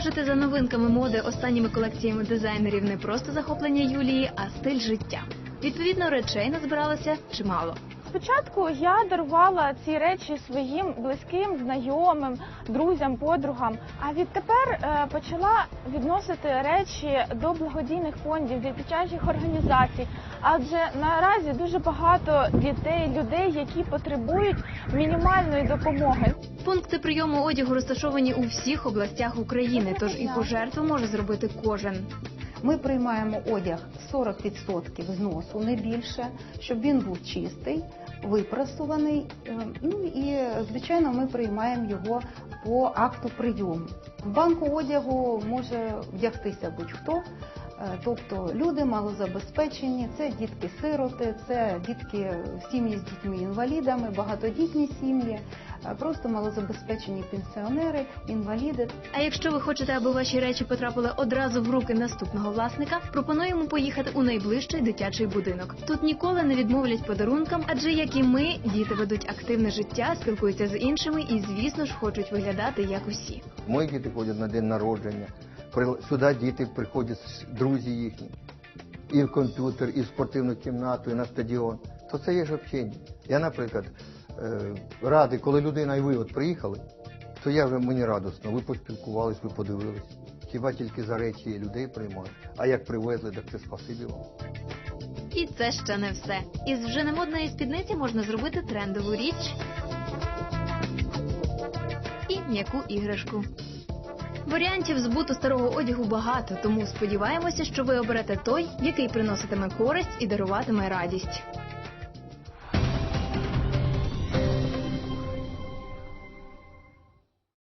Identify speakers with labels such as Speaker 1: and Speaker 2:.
Speaker 1: Стежити за новинками моди останніми колекціями дизайнерів не просто захоплення Юлії, а стиль життя. Відповідно, речей назбиралося чимало.
Speaker 2: Спочатку я дарувала ці речі своїм близьким, знайомим, друзям, подругам. А відтепер е, почала відносити речі до благодійних фондів, до дитячих організацій. Адже наразі дуже багато дітей, людей, які потребують мінімальної допомоги.
Speaker 1: Пункти прийому одягу розташовані у всіх областях України, тож і пожертву може зробити кожен.
Speaker 3: Ми приймаємо одяг 40% зносу, не більше, щоб він був чистий, випрасуваний. Е, Ну і звичайно, ми приймаємо його по акту прийому. В банку одягу може вдягтися будь-хто. Е, Тобто люди малозабезпечені, це дітки-сироти, це дітки сім'ї з дітьми-інвалідами, багатодітні сім'ї, е, просто малозабезпечені пенсіонери, інваліди.
Speaker 1: А якщо ви хочете, аби ваші речі потрапили одразу в руки наступного власника, пропонуємо поїхати у найближчий дитячий будинок. Тут ніколи не відмовлять подарункам, адже як і ми, діти ведуть активне життя, спілкуються з іншими і, звісно ж, хочуть виглядати як усі.
Speaker 4: Мої діти ходять на день народження. Сюди діти приходять друзі їхні. І в комп'ютер, і в спортивну кімнату, і на стадіон. То це є ж общення. Я, наприклад, е, радий, коли людина і ви от приїхали, то я вже мені радосно. Ви поспілкувались, ви подивились. Хіба тільки за речі людей приймають. А як привезли, так це спасибі вам.
Speaker 1: І це ще не все. Із вже немодної спідниці можна зробити трендову річ і м'яку іграшку. Варіантів збуту старого одягу багато, тому сподіваємося, що ви оберете той, який приноситиме користь і даруватиме радість.